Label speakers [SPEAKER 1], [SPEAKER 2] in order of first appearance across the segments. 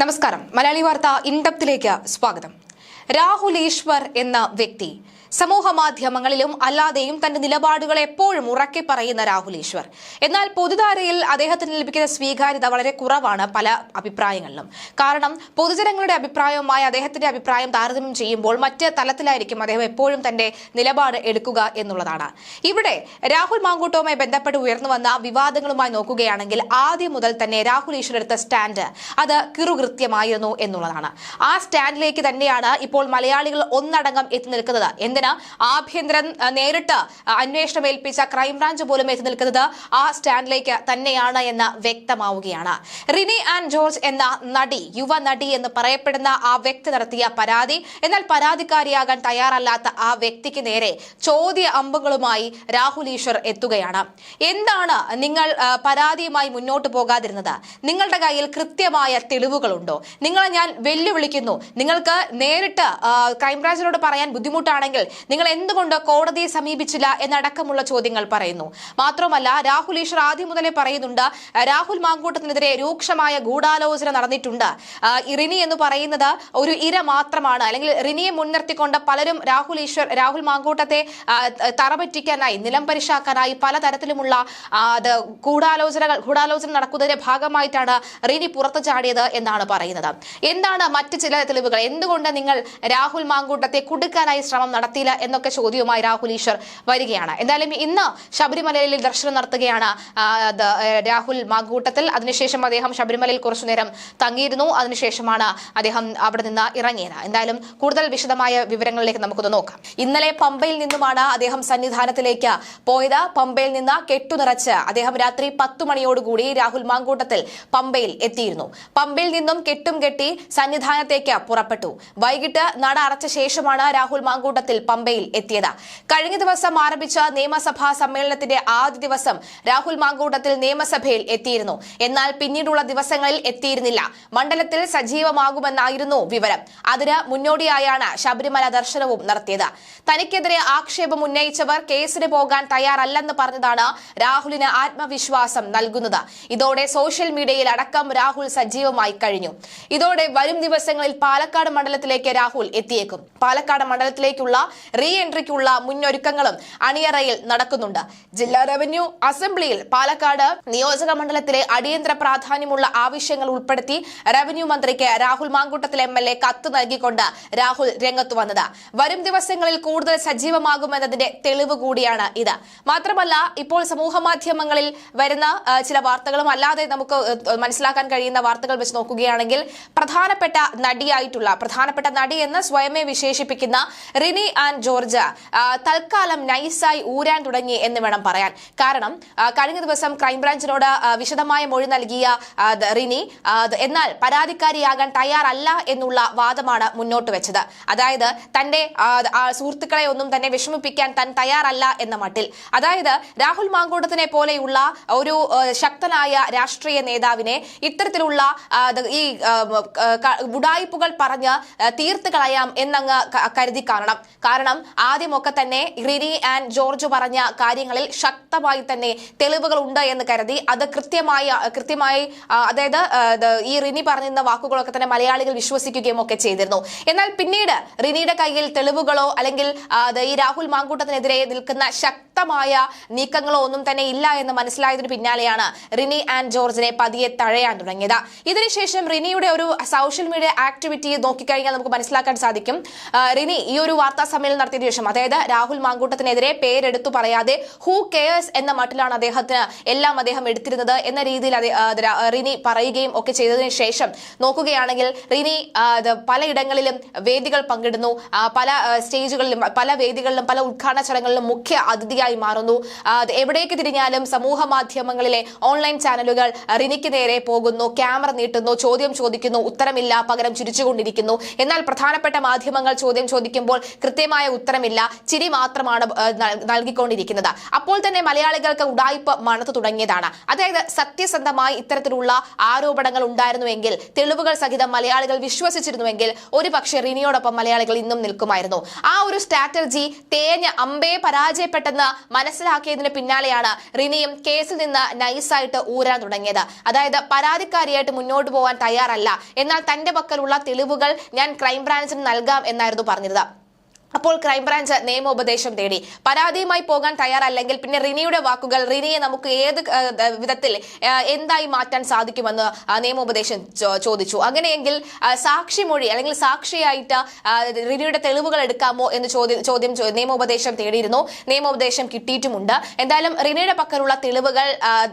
[SPEAKER 1] നമസ്കാരം. മലയാളി വാർത്ത ഇൻഡപ്തിലേക്ക് സ്വാഗതം. രാഹുൽ ഈശ്വർ എന്ന വ്യക്തി. സമൂഹ മാധ്യമങ്ങളിലും അല്ലാതെയും തന്റെ നിലപാടുകൾ എപ്പോഴും ഉറക്കെ പറയുന്ന രാഹുൽ ഈശ്വർ. എന്നാൽ പൊതുധാരയിൽ അദ്ദേഹത്തിന് ലഭിക്കുന്ന സ്വീകാര്യത വളരെ കുറവാണ് പല അഭിപ്രായങ്ങളിലും. കാരണം പൊതുജനങ്ങളുടെ അഭിപ്രായവുമായി അദ്ദേഹത്തിന്റെ അഭിപ്രായം താരതമ്യം ചെയ്യുമ്പോൾ മറ്റ് തലത്തിലായിരിക്കും അദ്ദേഹം എപ്പോഴും തന്റെ നിലപാട് എടുക്കുക എന്നുള്ളതാണ്. ഇവിടെ രാഹുൽ മാങ്കൂട്ടവുമായി ബന്ധപ്പെട്ട് ഉയർന്നു വന്ന വിവാദങ്ങളുമായി നോക്കുകയാണെങ്കിൽ ആദ്യം മുതൽ തന്നെ രാഹുൽ ഈശ്വർ എടുത്ത സ്റ്റാൻഡ് അത് കിറുകൃത്യമായിരുന്നു എന്നുള്ളതാണ്. ആ സ്റ്റാൻഡിലേക്ക് തന്നെയാണ് ഇപ്പോൾ മലയാളികൾ ഒന്നടങ്കം എത്തി നിൽക്കുന്നത്. എന്തിന്? ആഭ്യന്തരം നേരിട്ട് അന്വേഷണം ഏൽപ്പിച്ച ക്രൈംബ്രാഞ്ച് പോലും എത്തി നിൽക്കുന്നത് ആ സ്റ്റാൻഡിലേക്ക് തന്നെയാണ് എന്ന് വ്യക്തമാവുകയാണ്. റിനി ആൻഡ് ജോർജ് എന്ന നടി യുവ നടി എന്ന് പറയപ്പെടുന്ന ആ വ്യക്തി നടത്തിയ പരാതി എന്നാൽ പരാതിക്കാരിയാകാൻ തയ്യാറല്ലാത്ത ആ വ്യക്തിക്ക് നേരെ ചോദ്യ അമ്പുകളുമായി രാഹുൽ ഈശ്വർ എത്തുകയാണ്. എന്താണ് നിങ്ങൾ പരാതിയുമായി മുന്നോട്ട് പോകാതിരുന്നത്? നിങ്ങളുടെ കയ്യിൽ കൃത്യമായ തെളിവുകളുണ്ടോ? നിങ്ങളെ ഞാൻ വെല്ലുവിളിക്കുന്നു. നിങ്ങൾക്ക് നേരിട്ട് ക്രൈംബ്രാഞ്ചിനോട് പറയാൻ ബുദ്ധിമുട്ടാണെങ്കിൽ നിങ്ങൾ എന്തുകൊണ്ട് കോടതിയെ സമീപിച്ചില്ല എന്നടക്കമുള്ള ചോദ്യങ്ങൾ പറയുന്നു. മാത്രമല്ല രാഹുൽ ഈശ്വർ ആദ്യം മുതലേ പറയുന്നുണ്ട് രാഹുൽ മാങ്കൂട്ടത്തിനെതിരെ രൂക്ഷമായ ഗൂഢാലോചന നടന്നിട്ടുണ്ട്. റിനി എന്ന് പറയുന്നത് ഒരു ഇര മാത്രമാണ്. അല്ലെങ്കിൽ റിനിയെ മുൻനിർത്തിക്കൊണ്ട് പലരും രാഹുൽ ഈശ്വർ രാഹുൽ മാങ്കൂട്ടത്തെ തറപറ്റിക്കാനായി നിലം പരിശാക്കാനായി പലതരത്തിലുമുള്ള അത് ഗൂഢാലോചനകൾ ഗൂഢാലോചന നടക്കുന്നതിന്റെ ഭാഗമായിട്ടാണ് റിനി പുറത്തു ചാടിയത് എന്നാണ് പറയുന്നത്. എന്താണ് മറ്റ് ചില തെളിവുകൾ? എന്തുകൊണ്ട് നിങ്ങൾ രാഹുൽ മാങ്കൂട്ടത്തെ കുടുക്കാനായി ശ്രമം നടത്തിയില്ല എന്നൊക്കെ ചോദ്യവുമായി രാഹുൽ ഈശ്വർ വരികയാണ്. എന്തായാലും ഇന്ന് ശബരിമലയിൽ ദർശനം നടത്തുകയാണ് രാഹുൽ മാങ്കൂട്ടത്തിൽ. അതിനുശേഷം അദ്ദേഹം ശബരിമലയിൽ കുറച്ചുനേരം തങ്ങിയിരുന്നു. അതിനുശേഷമാണ് അദ്ദേഹം അവിടെ നിന്ന് ഇറങ്ങിയത്. എന്തായാലും കൂടുതൽ വിശദമായ വിവരങ്ങളിലേക്ക് നമുക്കൊന്ന് നോക്കാം. ഇന്നലെ പമ്പയിൽ നിന്നുമാണ് അദ്ദേഹം സന്നിധാനത്തിലേക്ക് പോയത്. പമ്പയിൽ നിന്ന് കെട്ടുനിറച്ച് അദ്ദേഹം രാത്രി പത്തു മണിയോടുകൂടി രാഹുൽ മാങ്കൂട്ടത്തിൽ പമ്പയിൽ എത്തിയിരുന്നു. പമ്പയിൽ നിന്നും കെട്ടും കെട്ടി സന്നിധാനത്തേക്ക് പുറപ്പെട്ടു. വൈകിട്ട് നട അടച്ച ശേഷമാണ് രാഹുൽ മാങ്കൂട്ടത്തിൽ പമ്പയിൽ എത്തിയത്. കഴിഞ്ഞ ദിവസം ആരംഭിച്ച നിയമസഭാ സമ്മേളനത്തിന്റെ ആദ്യ ദിവസം രാഹുൽ മാങ്കൂട്ടത്തിൽ നിയമസഭയിൽ എത്തിയിരുന്നു. എന്നാൽ പിന്നീടുള്ള ദിവസങ്ങളിൽ എത്തിയിരുന്നില്ല. മണ്ഡലത്തിൽ സജീവമാകുമെന്നായിരുന്നു വിവരം. അതിന് മുന്നോടിയായാണ് ശബരിമല ദർശനവും നടത്തിയത്. തനിക്കെതിരെ ആക്ഷേപം ഉന്നയിച്ചവർ കേസിന് പോകാൻ തയ്യാറല്ലെന്ന് പറഞ്ഞതാണ് രാഹുലിന് ആത്മവിശ്വാസം നൽകുന്നത്. ഇതോടെ സോഷ്യൽ മീഡിയയിൽ അടക്കം രാഹുൽ സജീവമായി കഴിഞ്ഞു. ഇതോടെ വരും ദിവസങ്ങളിൽ പാലക്കാട് മണ്ഡലത്തിലേക്ക് രാഹുൽ എത്തിയേക്കും. പാലക്കാട് മണ്ഡലത്തിലേക്കുള്ള റീ എൻട്രിക്കുള്ള മുന്നൊരുക്കങ്ങളും അണിയറയിൽ നടക്കുന്നുണ്ട്. ജില്ലാ റവന്യൂ അസംബ്ലിയിൽ പാലക്കാട് നിയോജക മണ്ഡലത്തിലെ അടിയന്തര പ്രാധാന്യമുള്ള ആവശ്യങ്ങൾ ഉൾപ്പെടുത്തി റവന്യൂ മന്ത്രിക്ക് Rahul Mamkootathil M L A കത്ത് നൽകിക്കൊണ്ട് രാഹുൽ രംഗത്ത് വന്നത്. വരും ദിവസങ്ങളിൽ കൂടുതൽ സജീവമാകുമെന്നതിന്റെ തെളിവ് കൂടിയാണ് ഇത്. മാത്രമല്ല ഇപ്പോൾ സമൂഹ മാധ്യമങ്ങളിൽ വരുന്ന ചില വാർത്തകളും അല്ലാതെ നമുക്ക് മനസ്സിലാക്കാൻ കഴിയുന്ന വാർത്തകൾ വെച്ച് നോക്കുകയാണെങ്കിൽ പ്രധാനപ്പെട്ട നടിയായിട്ടുള്ള പ്രധാനപ്പെട്ട നടി എന്ന് സ്വയമേ വിശേഷിപ്പിക്കുന്ന റിനി ആൻഡ് ജോർജ് തൽക്കാലം നൈസായി ഊരാൻ തുടങ്ങി എന്ന് വേണം പറയാൻ. കാരണം കഴിഞ്ഞ ദിവസം ക്രൈംബ്രാഞ്ചിനോട് വിശദമായ മൊഴി നൽകിയ റിനി എന്നാൽ പരാതിക്കാരിയാകാൻ തയ്യാറല്ല എന്നുള്ള വാദമാണ് മുന്നോട്ട് വെച്ചത്. അതായത് തന്റെ സുഹൃത്തുക്കളെ ഒന്നും തന്നെ വിഷമിപ്പിക്കാൻ താൻ തയ്യാറല്ല എന്ന മട്ടിൽ. അതായത് രാഹുൽ മാങ്കോട്ടത്തിനെ പോലെയുള്ള ഒരു ശക്തനായ രാഷ്ട്രീയ നേതാവിനെ ഇത്തരത്തിലുള്ള ഈ ഉഡായിപ്പുകൾ പറഞ്ഞ് ആ, തീർത്ത് കളയാം എന്നങ്ങ് കരുതി കാണണം. കാരണം ആദ്യമൊക്കെ തന്നെ റിനി ആൻഡ് ജോർജ് പറഞ്ഞ കാര്യങ്ങളിൽ ശക്തമായി തന്നെ തെളിവുകൾ ഉണ്ട് എന്ന് കരുതി. അത് കൃത്യമായി കൃത്യമായി അതായത് ഈ റിനി പറഞ്ഞിരുന്ന വാക്കുകളൊക്കെ തന്നെ മലയാളികൾ വിശ്വസിക്കുകയും ഒക്കെ ചെയ്തിരുന്നു. എന്നാൽ പിന്നീട് റിനിയുടെ കയ്യിൽ തെളിവുകളോ അല്ലെങ്കിൽ ഈ രാഹുൽ മാങ്കൂട്ടത്തിനെതിരെ നിൽക്കുന്ന ശക്തമായ നീക്കങ്ങളോ ഒന്നും തന്നെ ഇല്ല എന്ന് മനസ്സിലായതിനു പിന്നാലെയാണ് റിനി ആൻഡ് ജോർജിനെ പതിയെ തഴയാൻ തുടങ്ങിയത്. ഇതിനുശേഷം റിനിയുടെ ഒരു സോഷ്യൽ മീഡിയ ആക്ടിവിറ്റി നോക്കിക്കഴിഞ്ഞാൽ നമുക്ക് മനസ്സിലാക്കാൻ സാധിക്കും. റിനി ഈ ഒരു വാർത്താ സമ്മേളനം നടത്തിയതിനു ശേഷം അതായത് രാഹുൽ മാങ്കൂട്ടത്തിനെതിരെ പേരെടുത്തു പറയാതെ ഹൂ കെയേഴ്സ് എന്ന മട്ടിലാണ് അദ്ദേഹത്തിന് എല്ലാം അദ്ദേഹം എടുത്തിരുന്നത് എന്ന രീതിയിൽ റിനി പറയുകയും ഒക്കെ ചെയ്തതിനു ശേഷം നോക്കുകയാണെങ്കിൽ റിനി പലയിടങ്ങളിലും വേദികൾ പങ്കിടുന്നു. പല സ്റ്റേജുകളിലും പല വേദികളിലും പല ഉദ്ഘാടന ചടങ്ങുകളിലും മുഖ്യ അതിഥിയായി മാറുന്നു. എവിടേക്ക് തിരിഞ്ഞാലും സമൂഹ മാധ്യമങ്ങളിലെ ഓൺലൈൻ ചാനലുകൾ റിനിക്ക് നേരെ പോകുന്നു. ക്യാമറ നീട്ടുന്നു ചോദ്യം ചോദിക്കുന്നു ഉത്തരമില്ല പകരം ചിരിച്ചുകൊണ്ടിരിക്കുന്നു. എന്നാൽ പ്രധാന പ്രധാനപ്പെട്ട മാധ്യമങ്ങൾ ചോദ്യം ചോദിക്കുമ്പോൾ കൃത്യമായ ഉത്തരമില്ല. ചിരി മാത്രമാണ് നൽകിക്കൊണ്ടിരിക്കുന്നത്. അപ്പോൾ തന്നെ മലയാളികൾക്ക് ഉടായ്പ മണത്തു തുടങ്ങിയതാണ്. അതായത് സത്യസന്ധമായി ഇത്തരത്തിലുള്ള ആരോപണങ്ങൾ ഉണ്ടായിരുന്നുവെങ്കിൽ തെളിവുകൾ സഹിതം മലയാളികൾ വിശ്വസിച്ചിരുന്നുവെങ്കിൽ ഒരു പക്ഷേ റിനിയോടൊപ്പം മലയാളികൾ ഇന്നും നിൽക്കുമായിരുന്നു. ആ ഒരു സ്ട്രാറ്റജി തേഞ്ഞ് അമ്പയെ പരാജയപ്പെട്ടെന്ന് മനസ്സിലാക്കിയതിന് പിന്നാലെയാണ് റിനിയും കേസിൽ നിന്ന് നൈസായിട്ട് ഊരാൻ തുടങ്ങിയത്. അതായത് പരാതിക്കാരിയായിട്ട് മുന്നോട്ട് പോകാൻ തയ്യാറല്ല. എന്നാൽ തന്റെ പക്കലുള്ള തെളിവുകൾ ഞാൻ ക്രൈംബ്രാഞ്ചിന് നൽകാം എന്നായിരുന്നു പറഞ്ഞത് അപ്പോൾ ക്രൈംബ്രാഞ്ച് നിയമോപദേശം തേടി. പരാതിയുമായി പോകാൻ തയ്യാറല്ലെങ്കിൽ പിന്നെ റിനിയുടെ വാക്കുകൾ റിനിയെ നമുക്ക് ഏത് വിധത്തിൽ എന്തായി മാറ്റാൻ സാധിക്കുമെന്ന് നിയമോപദേശം ചോദിച്ചു. അങ്ങനെയെങ്കിൽ സാക്ഷി സാക്ഷിമൊഴി അല്ലെങ്കിൽ സാക്ഷിയായിട്ട് റിനിയുടെ തെളിവുകൾ എടുക്കാമോ എന്ന് ചോദ്യം നിയമോപദേശം തേടിയിരുന്നു. നിയമോപദേശം കിട്ടിയിട്ടുമുണ്ട്. എന്തായാലും റിനിയുടെ പക്കലുള്ള തെളിവുകൾ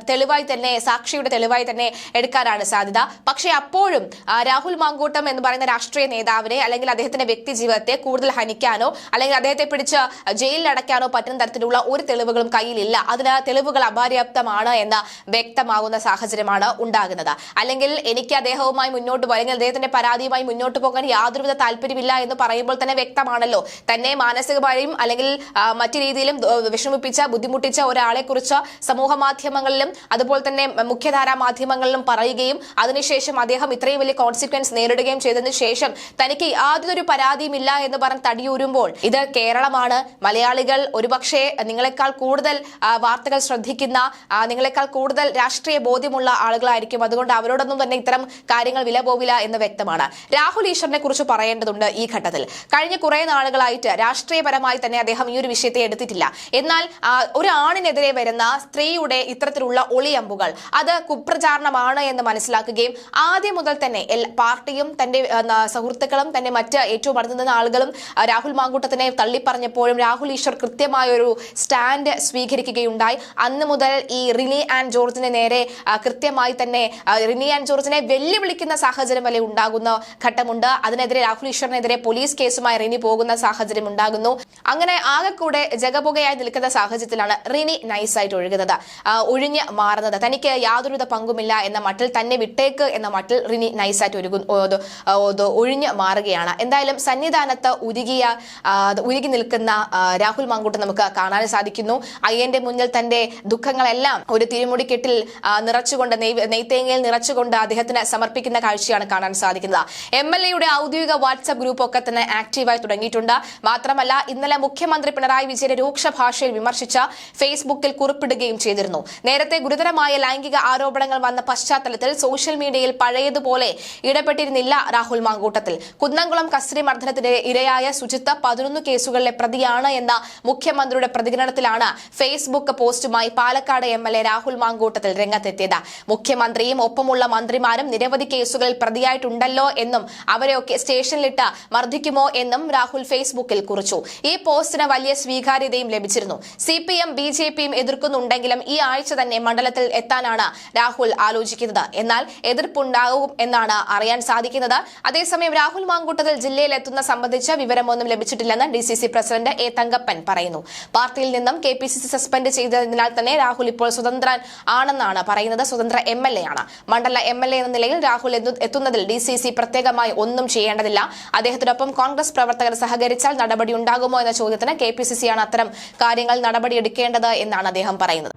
[SPEAKER 1] തെളിവായി തന്നെ സാക്ഷിയുടെ തെളിവായി തന്നെ എടുക്കാനാണ് സാധ്യത. പക്ഷേ അപ്പോഴും രാഹുൽ മാങ്കൂട്ടം എന്ന് പറയുന്ന രാഷ്ട്രീയ നേതാവിനെ അല്ലെങ്കിൽ അദ്ദേഹത്തിന്റെ വ്യക്തിജീവിതത്തെ കൂടുതൽ ഹനിക്കാനോ അല്ലെങ്കിൽ അദ്ദേഹത്തെ പിടിച്ച് ജയിലിൽ അടയ്ക്കാനോ പറ്റുന്ന തരത്തിലുള്ള ഒരു തെളിവുകളും കയ്യിലില്ല. അതിന് തെളിവുകൾ അപര്യാപ്തമാണ് എന്ന് വ്യക്തമാകുന്ന സാഹചര്യമാണ് ഉണ്ടാകുന്നത്. അല്ലെങ്കിൽ എനിക്ക് അദ്ദേഹവുമായി മുന്നോട്ട് പോകാൻ അല്ലെങ്കിൽ അദ്ദേഹത്തിന്റെ പരാതിയുമായി മുന്നോട്ട് പോകാൻ യാതൊരുവിധ താല്പര്യമില്ല എന്ന് പറയുമ്പോൾ തന്നെ വ്യക്തമാണല്ലോ. തന്നെ മാനസികമായും അല്ലെങ്കിൽ മറ്റു രീതിയിലും വിഷമിപ്പിച്ച ബുദ്ധിമുട്ടിച്ച ഒരാളെ കുറിച്ച് സമൂഹ മാധ്യമങ്ങളിലും അതുപോലെ തന്നെ മുഖ്യധാരാ മാധ്യമങ്ങളിലും പറയുകയും അതിനുശേഷം അദ്ദേഹം ഇത്രയും വലിയ കോൺസിക്വൻസ് നേരിടുകയും ചെയ്തതിനു ശേഷം തനിക്ക് യാതൊരു പരാതിയുമില്ല എന്ന് പറഞ്ഞ് തടിയൂരുമ്പോൾ ഇത് കേരളമാണ്. മലയാളികൾ ഒരുപക്ഷെ നിങ്ങളെക്കാൾ കൂടുതൽ വാർത്തകൾ ശ്രദ്ധിക്കുന്ന നിങ്ങളെക്കാൾ കൂടുതൽ രാഷ്ട്രീയ ബോധ്യമുള്ള ആളുകളായിരിക്കും. അതുകൊണ്ട് അവരോടൊന്നും തന്നെ ഇത്തരം കാര്യങ്ങൾ വില പോവില്ല എന്ന് വ്യക്തമാണ്. രാഹുൽ ഈശ്വറിനെ കുറിച്ച് പറയേണ്ടതുണ്ട് ഈ ഘട്ടത്തിൽ. കഴിഞ്ഞ കുറെ നാളുകളായിട്ട് രാഷ്ട്രീയപരമായി തന്നെ അദ്ദേഹം ഈ ഒരു വിഷയത്തെ എടുത്തിട്ടില്ല. എന്നാൽ ഒരാണിനെതിരെ വരുന്ന സ്ത്രീയുടെ ഇത്തരത്തിലുള്ള ഒളിയമ്പുകൾ അത് കുപ്രചാരണമാണ് എന്ന് മനസ്സിലാക്കുകയും ആദ്യം മുതൽ തന്നെ പാർട്ടിയും തന്റെ സുഹൃത്തുക്കളും തന്റെ മറ്റ് ഏറ്റവും അടുത്ത് ആളുകളും രാഹുൽ മാങ്കൂട്ടത്തിനെ തള്ളിപ്പറഞ്ഞപ്പോഴും രാഹുൽ ഈശ്വർ കൃത്യമായ ഒരു സ്റ്റാൻഡ് സ്വീകരിക്കുകയുണ്ടായി. അന്ന് മുതൽ ഈ റിനി ആൻഡ് ജോർജിനെ നേരെ കൃത്യമായി തന്നെ റിനി ആൻഡ് ജോർജിനെ വെല്ലുവിളിക്കുന്ന സാഹചര്യം വരെ ഉണ്ടാകുന്ന ഘട്ടമുണ്ട്. അതിനെതിരെ രാഹുൽ ഈശ്വറിനെതിരെ പോലീസ് കേസുമായി റിനി പോകുന്ന സാഹചര്യം ഉണ്ടാകുന്നു. അങ്ങനെ ആകെക്കൂടെ ജഗപുകയായി നിൽക്കുന്ന സാഹചര്യത്തിലാണ് റിനി നൈസായിട്ട് ഒഴുകുന്നത്. ഒഴിഞ്ഞ് മാറുന്നത്. തനിക്ക് യാതൊരുവിധ പങ്കുമില്ല എന്ന മട്ടിൽ തന്നെ വിട്ടേക്ക് എന്ന മട്ടിൽ റിനി നൈസായിട്ട് ഒരുങ്ങു ഒഴിഞ്ഞ് മാറുകയാണ്. എന്തായാലും സന്നിധാനത്ത് ഉരുകിയ ഉരുകി നിൽക്കുന്ന രാഹുൽ മാങ്കൂട്ട് നമുക്ക് കാണാൻ സാധിക്കുന്നു. അയ്യന്റെ മുന്നിൽ തന്റെ ദുഃഖങ്ങളെല്ലാം ഒരു തിരുമുടിക്കെട്ടിൽ കെട്ടിൽ നിറച്ചുകൊണ്ട് നെയ്തേങ്ങയിൽ നിറച്ചുകൊണ്ട് അദ്ദേഹത്തിന് സമർപ്പിക്കുന്ന കാഴ്ചയാണ് കാണാൻ സാധിക്കുന്നത്. എം എൽ എയുടെ ഔദ്യോഗിക വാട്സ്ആപ്പ് ഗ്രൂപ്പ് ഒക്കെ തന്നെ ആക്റ്റീവായി തുടങ്ങിയിട്ടുണ്ട്. മാത്രമല്ല ഇന്നലെ മുഖ്യമന്ത്രി പിണറായി വിജയനെ രൂക്ഷ ഭാഷയിൽ വിമർശിച്ച ഫേസ്ബുക്കിൽ കുറിപ്പിടുകയും ചെയ്തിരുന്നു. നേരത്തെ ഗുരുതരമായ ലൈംഗിക ആരോപണങ്ങൾ വന്ന പശ്ചാത്തലത്തിൽ സോഷ്യൽ മീഡിയയിൽ പഴയതുപോലെ ഇടപെട്ടിരുന്നില്ല രാഹുൽ മാങ്കൂട്ടത്തിൽ. കുന്നംകുളം കസ്റ്റഡി മർദ്ദനത്തിന് ഇരയായ സുജിത്ത പതിനൊന്ന് കേസുകളിലെ പ്രതിയാണ് എന്ന മുഖ്യമന്ത്രിയുടെ പ്രതികരണത്തിലാണ് ഫേസ്ബുക്ക് പോസ്റ്റുമായി പാലക്കാട് എം രാഹുൽ മാങ്കൂട്ടത്തിൽ രംഗത്തെത്തിയത്. മുഖ്യമന്ത്രിയും ഒപ്പമുള്ള മന്ത്രിമാരും നിരവധി കേസുകളിൽ പ്രതിയായിട്ടുണ്ടല്ലോ എന്നും അവരെയൊക്കെ സ്റ്റേഷനിലിട്ട് മർദ്ദിക്കുമോ എന്നും രാഹുൽ ഫേസ്ബുക്കിൽ കുറിച്ചു. ഈ പോസ്റ്റിന് വലിയ സ്വീകാര്യതയും ലഭിച്ചിരുന്നു. C P M B J പിയും എതിർക്കുന്നുണ്ടെങ്കിലും ഈ ആഴ്ച തന്നെ മണ്ഡലത്തിൽ എത്താനാണ് രാഹുൽ ആലോചിക്കുന്നത്. എന്നാൽ എതിർപ്പുണ്ടാകും എന്നാണ് അറിയാൻ സാധിക്കുന്നത്. അതേസമയം രാഹുൽ മാങ്കൂട്ടത്തിൽ ജില്ലയിൽ എത്തുന്ന സംബന്ധിച്ച വിവരമൊന്നും ലഭിച്ചിട്ടില്ലെന്ന് D C C president A Thankappan പറയുന്നു. പാർട്ടിയിൽ നിന്നും K P C C suspend ചെയ്തതിനാൽ തന്നെ രാഹുൽ ഇപ്പോൾ സ്വതന്ത്രൻ ആണെന്നാണ് പറയുന്നത്. സ്വതന്ത്ര എം എൽ എ ആണ് മണ്ഡല എം എൽ എ എന്ന നിലയിൽ രാഹുൽ എത്തു- എത്തുന്നതിൽ ഡി സി സി പ്രത്യേകമായി ഒന്നും ചെയ്യേണ്ടതില്ല. അദ്ദേഹത്തിനൊപ്പം കോൺഗ്രസ് പ്രവർത്തകർ സഹകരിച്ചാൽ നടപടി ഉണ്ടാകുമോ എന്ന ചോദ്യത്തിന് കെ പി സി സി ആണ് അത്തരം കാര്യങ്ങൾ നടപടിയെടുക്കേണ്ടത് എന്നാണ് അദ്ദേഹം പറയുന്നത്.